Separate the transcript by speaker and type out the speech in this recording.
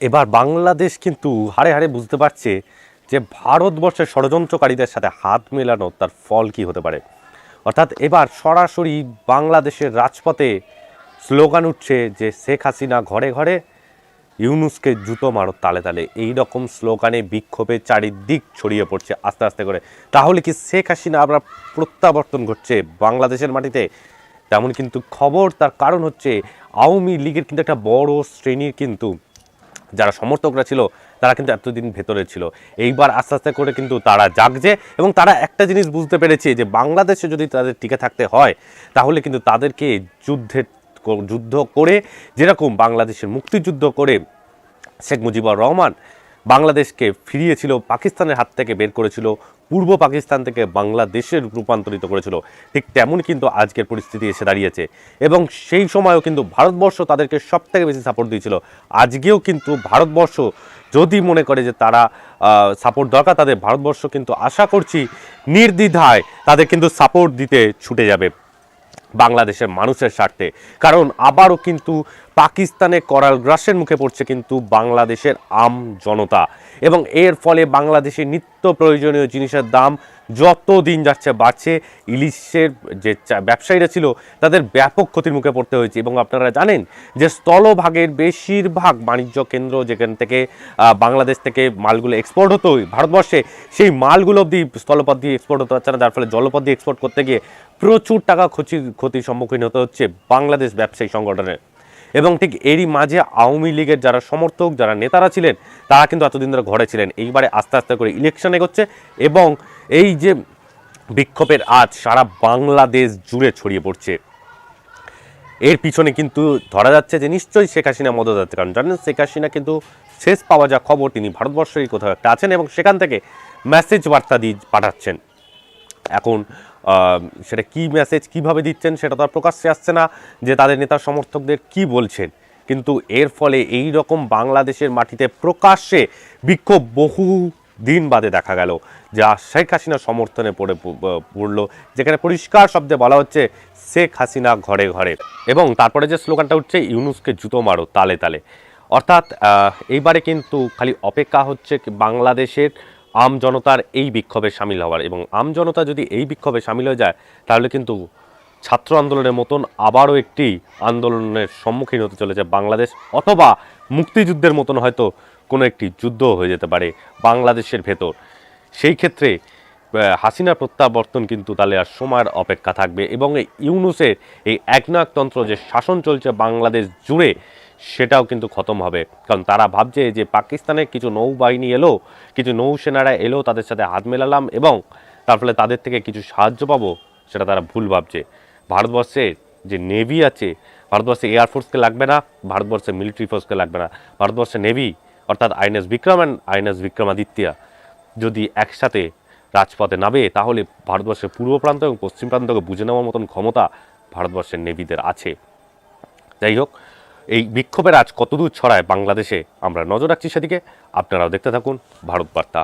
Speaker 1: এবার বাংলাদেশ কিন্তু হাড়ে হাড়ে বুঝতে পারছে যে ভারতবর্ষের ষড়যন্ত্রকারীদের সাথে হাত মেলানো তার ফল কি হতে পারে। অর্থাৎ এবার সরাসরি বাংলাদেশের রাজপথে স্লোগান উঠছে যে শেখ হাসিনা ঘরে ঘরে ইউনুসকে জুতো মারো তালে তালে। এই রকম স্লোগানে বিক্ষোভে চারিদিক ছড়িয়ে পড়ছে আস্তে আস্তে করে। তাহলে কি শেখ হাসিনা আবার প্রত্যাবর্তন ঘটছে বাংলাদেশের মাটিতে? তেমন কিন্তু খবর তার কারণ হচ্ছে আওয়ামী লীগের কিন্তু একটা বড় শ্রেণির কিন্তু যারা সমর্থকরা ছিল, তারা কিন্তু এতদিন ভেতরে ছিল। এইবার আস্তে আস্তে করে কিন্তু তারা জাগছে এবং তারা একটা জিনিস বুঝতে পেরেছে যে, বাংলাদেশে যদি তাদের টিকে থাকতে হয়, তাহলে কিন্তু তাদেরকে যুদ্ধের যুদ্ধ করে, যেরকম বাংলাদেশের মুক্তিযুদ্ধ করে শেখ মুজিবুর রহমান বাংলাদেশকে ফিরিয়েছিল, পাকিস্তানের হাত থেকে বের করেছিল, পূর্ব পাকিস্তান থেকে বাংলাদেশের রূপান্তরিত করেছিল। ঠিক তেমন কিন্তু আজকের পরিস্থিতি এসে দাঁড়িয়েছে। এবং সেই সময়ও কিন্তু ভারতবর্ষ তাদেরকে সব থেকে বেশি সাপোর্ট দিয়েছিল। আজকেও কিন্তু ভারতবর্ষ যদি মনে করে যে তারা সাপোর্ট দরকার, তাদের ভারতবর্ষ কিন্তু আশা করছি নির্দ্বিধায় তাদের কিন্তু সাপোর্ট দিতে ছুটে যাবে। বাংলাদেশের মানুষের স্বার্থে। কারণ আবারও কিন্তু পাকিস্তানে করাল গ্রাসের মুখে পড়ছে কিন্তু বাংলাদেশের আম জনতা। এবং এর ফলে বাংলাদেশে নিত্য প্রয়োজনীয় জিনিসের দাম যত দিন যাচ্ছে বাড়ছে, ইলিশের যে ব্যবসায়ীরা ছিল তাদের ব্যাপক ক্ষতির মুখে পড়তে হয়েছে। এবং আপনারা জানেন যে স্থলভাগের বেশিরভাগ বাণিজ্য কেন্দ্র যেখান থেকে বাংলাদেশ থেকে মালগুলো এক্সপোর্ট হতো ভারতবর্ষে, সেই মালগুলো অবধি স্থলপথ দিয়ে এক্সপোর্ট হতে হচ্ছে না যার ফলে জলপথ দিয়ে এক্সপোর্ট করতে গিয়ে প্রচুর টাকা ক্ষতির ক্ষতির সম্মুখীন হতে হচ্ছে বাংলাদেশ ব্যবসায়ী সংগঠনের। এবং ঠিক এরই মাঝে আওয়ামী লীগের যারা সমর্থক, যারা নেতারা ছিলেন, তারা কিন্তু এতদিন ধরে ঘরে ছিলেন। এইবারে আস্তে আস্তে করে ইলেকশন এগোচ্ছে এবং এই যে বিক্ষোভের আজ সারা বাংলাদেশ জুড়ে ছড়িয়ে পড়ছে। এর পিছনে কিন্তু ধরা যাচ্ছে যে নিশ্চয়ই শেখ হাসিনা, মদত আছে কারণ জানেন, শেখ হাসিনা কিন্তু শেষ পাওয়া যা খবর, তিনি ভারতবর্ষেরই কোথাও একটা আছেন এবং সেখান থেকে মেসেজ বার্তা দিয়ে পাঠাচ্ছেন। এখন সেটা কি মেসেজ কীভাবে দিচ্ছেন সেটা তো আর প্রকাশ্যে আসছে না যে তাদের নেতা সমর্থকদের কি বলছেন। কিন্তু এর ফলে এই রকম বাংলাদেশের মাটিতে প্রকাশ্যে বিক্ষোভ বহু দিন বাদে দেখা গেল, যা শেখ হাসিনা সমর্থনে পড়ে পড়ল, যেখানে পরিষ্কার শব্দে বলা হচ্ছে শেখ হাসিনা ঘরে ঘরে। এবং তারপরে যে স্লোগানটা উঠছে, ইউনুসকে জুতো মারো তালে তালে। অর্থাৎ এইবারে কিন্তু খালি অপেক্ষা হচ্ছে বাংলাদেশের আম জনতার এই বিক্ষোভে সামিল হওয়ার এবং আম জনতা যদি এই বিক্ষোভে সামিল হয়ে যায় তাহলে কিন্তু ছাত্র আন্দোলনের মতন আবারও একটি আন্দোলনের সম্মুখীন হতে চলেছে বাংলাদেশ অথবা মুক্তিযুদ্ধের মতন হয়তো কোনো একটি যুদ্ধ হয়ে যেতে পারে বাংলাদেশের ভেতর। সেই ক্ষেত্রে আহ, হাসিনার প্রত্যাবর্তন কিন্তু তাহলে আর সময়ের অপেক্ষা থাকবে এবং এই ইউনুসের এই একনায়কতন্ত্র যে শাসন চলছে বাংলাদেশ জুড়ে সেটাও কিন্তু খতম হবে। কারণ তারা ভাবছে যে পাকিস্তানের কিছু নৌবাহিনী এলো, কিছু নৌসেনারা এলো, তাদের সাথে হাত মেলালাম এবং তার ফলে তাদের থেকে কিছু সাহায্য পাবো, সেটা তারা ভুল ভাবছে। ভারতবর্ষের যে নেভি আছে, ভারতবর্ষে এয়ারফোর্সকে লাগবে না, ভারতবর্ষে মিলিটারি ফোর্সকে লাগবে না। ভারতবর্ষে নেভি অর্থাৎ INS Vikram and INS Vikramaditya. যদি একসাথে রাজপথে নামে, তাহলে ভারতবর্ষের পূর্ব প্রান্ত এবং পশ্চিম প্রান্তকে বুঝে নেওয়ার মতন ক্ষমতা ভারতবর্ষের নেভিদের আছে। যাই হোক এই বিক্ষোভের আজ কতদূর ছড়ায় বাংলাদেশে? আমরা নজর রাখছি সেদিকে। আপনারাও দেখতে থাকুন ভারত বার্তা।